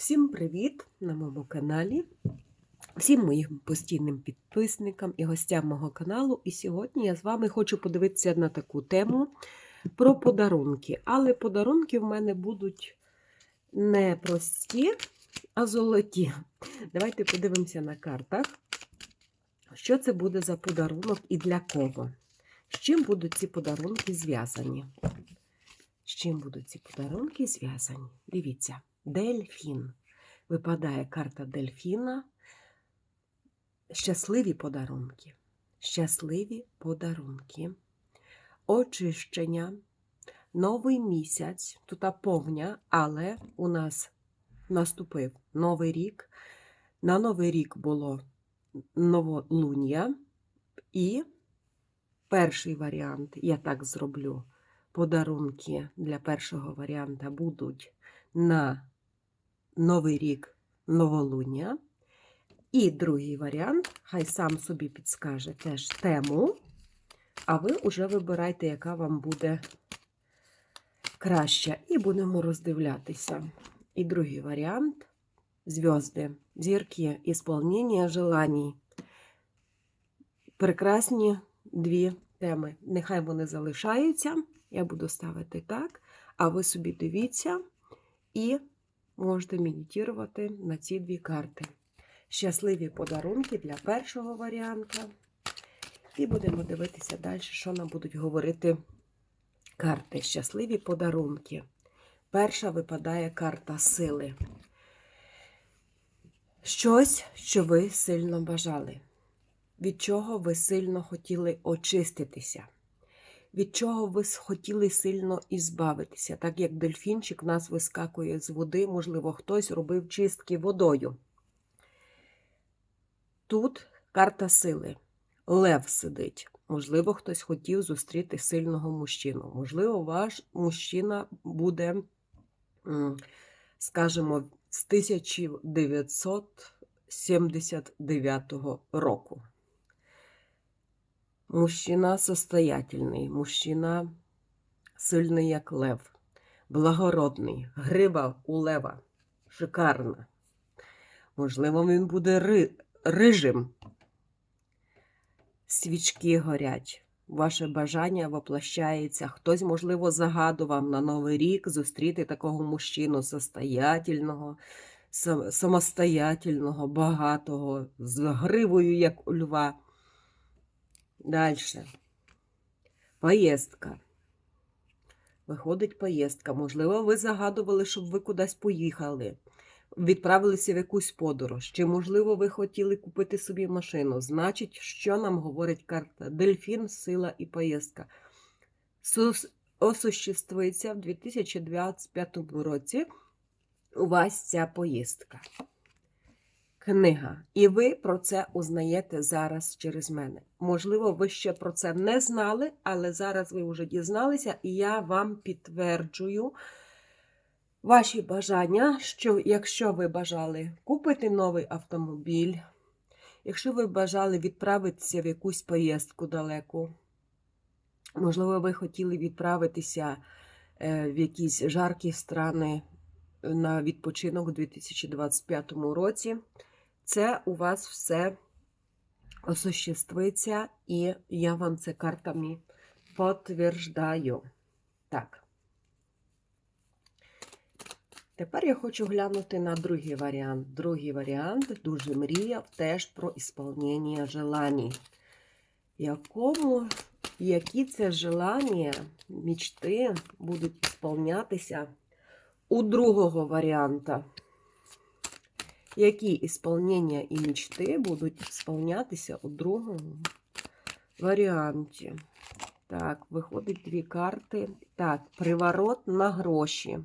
Всім привіт на моєму каналі, всім моїм постійним підписникам і гостям мого каналу. І сьогодні я з вами хочу подивитися на таку тему про подарунки. Але подарунки в мене будуть не прості, а золоті. Давайте подивимося на картах, що це буде за подарунок і для кого. З чим будуть ці подарунки зв'язані? З чим будуть ці подарунки зв'язані? Дивіться. Дельфін. Випадає карта дельфіна. Щасливі подарунки. Щасливі подарунки. Очищення. Новий місяць. Тут повня, але у нас наступив новий рік. На новий рік було новолуння. І перший варіант, я так зроблю. Подарунки для першого варіанта будуть на Новий рік новолуння. І другий варіант, хай сам собі підскаже теж тему, а ви вже вибирайте, яка вам буде краща. І будемо роздивлятися. І другий варіант зв'язки, зірки, ісполнення желаній. Прекрасні дві теми. Нехай вони залишаються. Я буду ставити так, а ви собі дивіться і можете медитувати на ці дві карти. Щасливі подарунки для першого варіанта. І будемо дивитися далі, що нам будуть говорити карти. Щасливі подарунки. Перша випадає карта сили. Щось, що ви сильно бажали. Від чого ви сильно хотіли очиститися від чого ви хотіли сильно ізбавитися, так як дельфінчик нас вискакує з води, можливо, хтось робив чистки водою. Тут карта сили. Лев сидить. Можливо, хтось хотів зустріти сильного мужчину. Можливо, ваш мужчина буде, скажімо, з 1979 року. Мужчина состоятельний, мужчина сильний, як лев, благородний, гриба у лева, шикарна. Можливо, він буде ри... рижим. Свічки горять, ваше бажання воплощається. Хтось, можливо, загадував на Новий рік зустріти такого мужчину состоятельного, самостоятельного, багатого, з гривою, як у льва. Дальше. Поїздка. Виходить поїздка. Можливо, ви загадували, щоб ви кудись поїхали, відправилися в якусь подорож. Чи, можливо, ви хотіли купити собі машину. Значить, що нам говорить карта? Дельфін, сила і поїздка. Осуществується в 2025 році у вас ця поїздка книга, і ви про це узнаєте зараз через мене. Можливо, ви ще про це не знали, але зараз ви вже дізналися, і я вам підтверджую ваші бажання, що якщо ви бажали купити новий автомобіль, якщо ви бажали відправитися в якусь поїздку далеку, можливо, ви хотіли відправитися е, в якісь жаркі страни на відпочинок у 2025 році це у вас все осуществиться, і я вам це картами підтверждаю. Так. Тепер я хочу глянути на другий варіант. Другий варіант дуже мріяв теж про ісполнення желаний. Якому, які це желання, мечти будуть ісполнятися у другого варіанта які ісполнення і мечти будуть сповнятися у другому варіанті. Так, виходить дві карти. Так, приворот на гроші.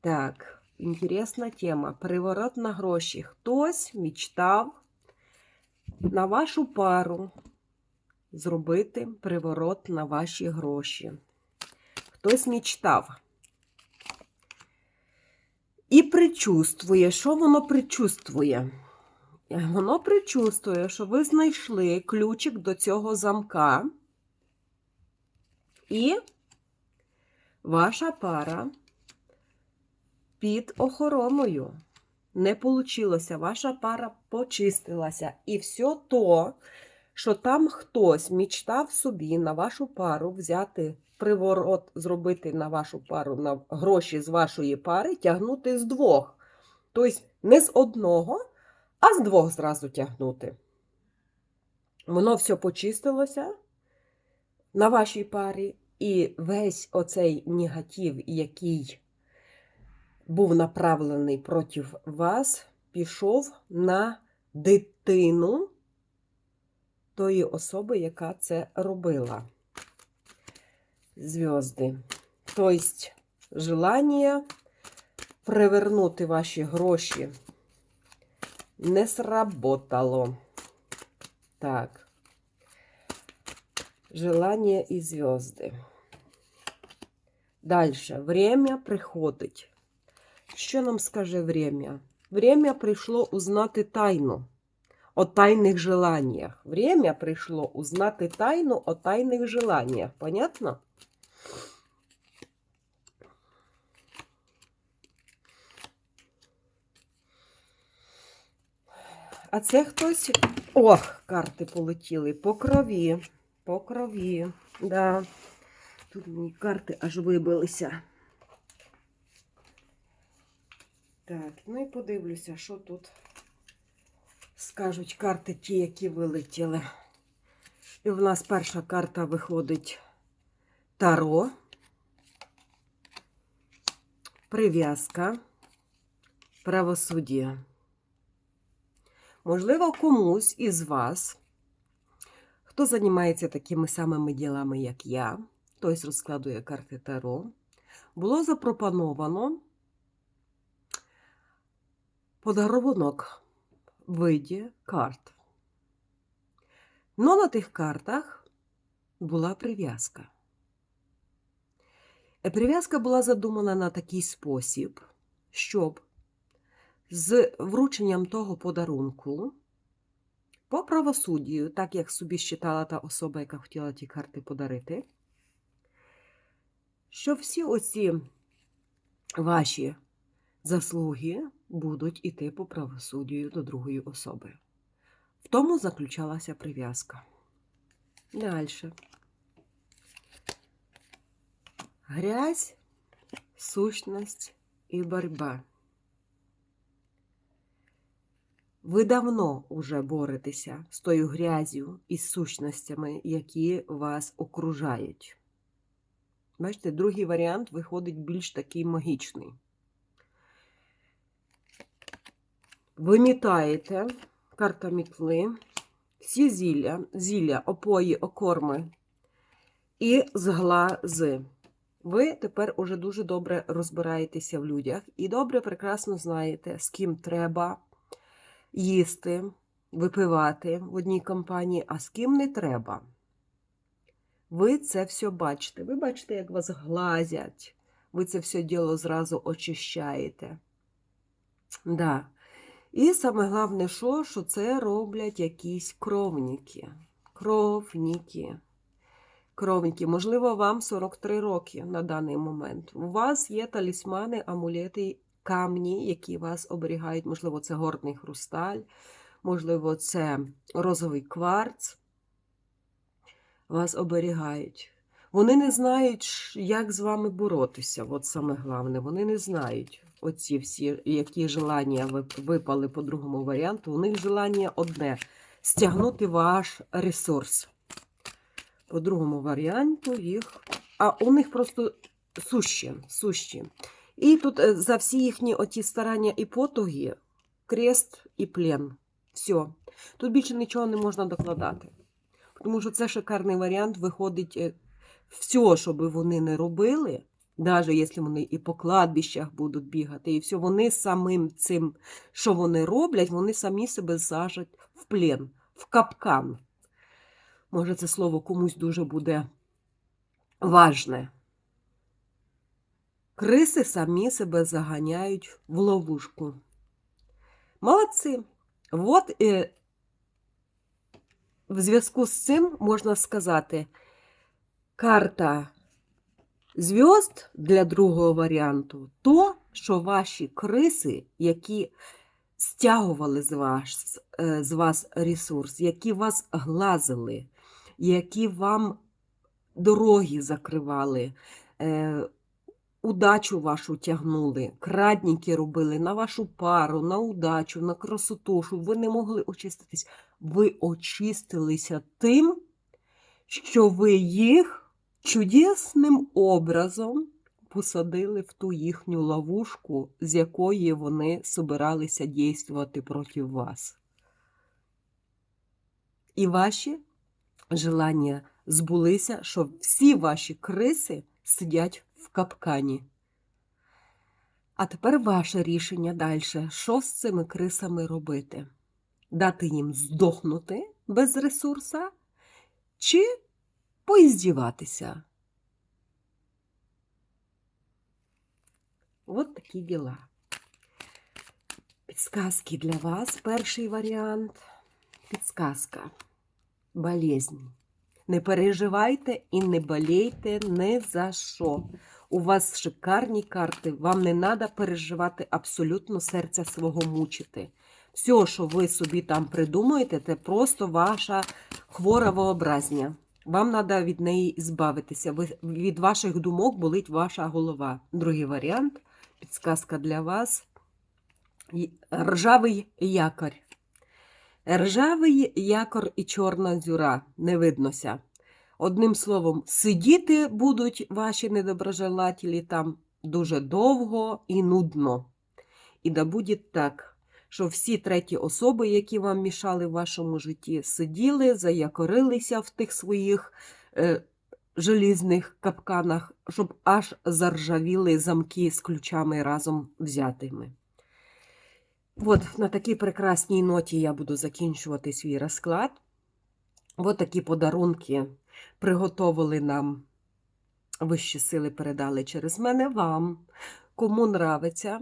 Так, інтересна тема. Приворот на гроші. Хтось мечтав на вашу пару зробити приворот на ваші гроші. Хтось мечтав. І причувствує, що воно причувствує? Воно причувствує, що ви знайшли ключик до цього замка, і ваша пара під охороною. Не получилося, ваша пара почистилася. І все то, що там хтось мічтав собі на вашу пару взяти приворот, зробити на вашу пару на гроші з вашої пари, тягнути з двох. Тобто не з одного, а з двох зразу тягнути. Воно все почистилося на вашій парі, і весь оцей негатив, який був направлений проти вас, пішов на дитину тої особи, яка це робила. Зв'язди. Тобто, желання привернути ваші гроші не сработало. Так. Желание і зв'язди. Дальше. Время приходить. Що нам скаже время? Время прийшло узнати тайну о тайних желаниях. Время прийшло узнати тайну о тайних желаниях. Понятно? А це хтось. Ох, карти полетіли. По крові. По крові. Да. Тут мені карти аж вибилися. Так, ну і подивлюся, що тут скажуть карти ті, які вилетіли. І в нас перша карта виходить Таро. Прив'язка. Правосуддя. Можливо, комусь із вас, хто займається такими самими ділами, як я, тобто розкладує карти Таро, було запропоновано подарунок виді карт. Но на тих картах була прив'язка. Е, Прив'язка була задумана на такий спосіб, щоб з врученням того подарунку по правосуддю, так як собі считала та особа, яка хотіла ті карти подарити, що всі оці ваші заслуги будуть іти по правосуддю до другої особи. В тому заключалася прив'язка. Далі. Грязь, сущність і боротьба. Ви давно уже боретеся з тою грязю і сущностями, які вас окружають. Бачите, другий варіант виходить більш такий магічний. Вимітаєте карта мітли, всі зілля, зілля, опої, окорми і зглази. Ви тепер уже дуже добре розбираєтеся в людях і добре, прекрасно знаєте, з ким треба їсти, випивати в одній компанії, а з ким не треба. Ви це все бачите. Ви бачите, як вас глазять. Ви це все діло зразу очищаєте. Да. І саме головне, що, що це роблять якісь кровніки. Кровніки. Кровніки. Можливо, вам 43 роки на даний момент. У вас є талісмани, амулети, камні, які вас оберігають. Можливо, це горний хрусталь, можливо, це розовий кварц. Вас оберігають. Вони не знають, як з вами боротися. От саме головне, вони не знають оці всі, які желання ви- випали по другому варіанту. У них желання одне стягнути ваш ресурс. По другому варіанту їх. А у них просто сущі. сущі. І тут е, за всі їхні оті старання і потуги крест і плен. Все. Тут більше нічого не можна докладати. Тому що це шикарний варіант виходить е, все, що би вони не робили, навіть якщо вони і по кладбищах будуть бігати, і все, вони самим цим, що вони роблять, вони самі себе сажать в плен, в капкан. Може, це слово комусь дуже буде важне. Криси самі себе заганяють в ловушку. Молодці. От е, в зв'язку з цим можна сказати, карта Зв'язд для другого варіанту то, що ваші криси, які стягували з вас, е, з вас ресурс, які вас глазили, які вам дороги закривали, е, удачу вашу тягнули, крадніки робили на вашу пару, на удачу, на красоту, щоб ви не могли очиститись. Ви очистилися тим, що ви їх чудесним образом посадили в ту їхню ловушку, з якої вони собиралися дійствувати проти вас. І ваші желання збулися, що всі ваші криси сидять в капкані. А тепер ваше рішення далі. Що з цими крисами робити? Дати їм здохнути без ресурса чи поіздіватися? От такі діла. Підсказки для вас. Перший варіант. Підсказка. Болезнь. Не переживайте і не болейте ні за що. У вас шикарні карти, вам не треба переживати абсолютно серця свого мучити. Все, що ви собі там придумуєте, це просто ваша хвора вообразня. Вам треба від неї збавитися. Від ваших думок болить ваша голова. Другий варіант підсказка для вас. Ржавий якорь. Ржавий якор і чорна дзюра. Не виднося. Одним словом, сидіти будуть ваші недоброжелателі там дуже довго і нудно. І да буде так, що всі треті особи, які вам мішали в вашому житті, сиділи, заякорилися в тих своїх е, желізних капканах, щоб аж заржавіли замки з ключами разом взятими. От на такій прекрасній ноті я буду закінчувати свій розклад. От такі подарунки приготовили нам вищі сили передали через мене вам. Кому нравиться,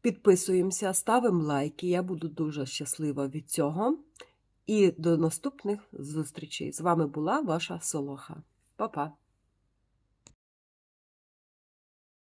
підписуємося, ставимо лайки. Я буду дуже щаслива від цього. І до наступних зустрічей. З вами була ваша Солоха. Па-па!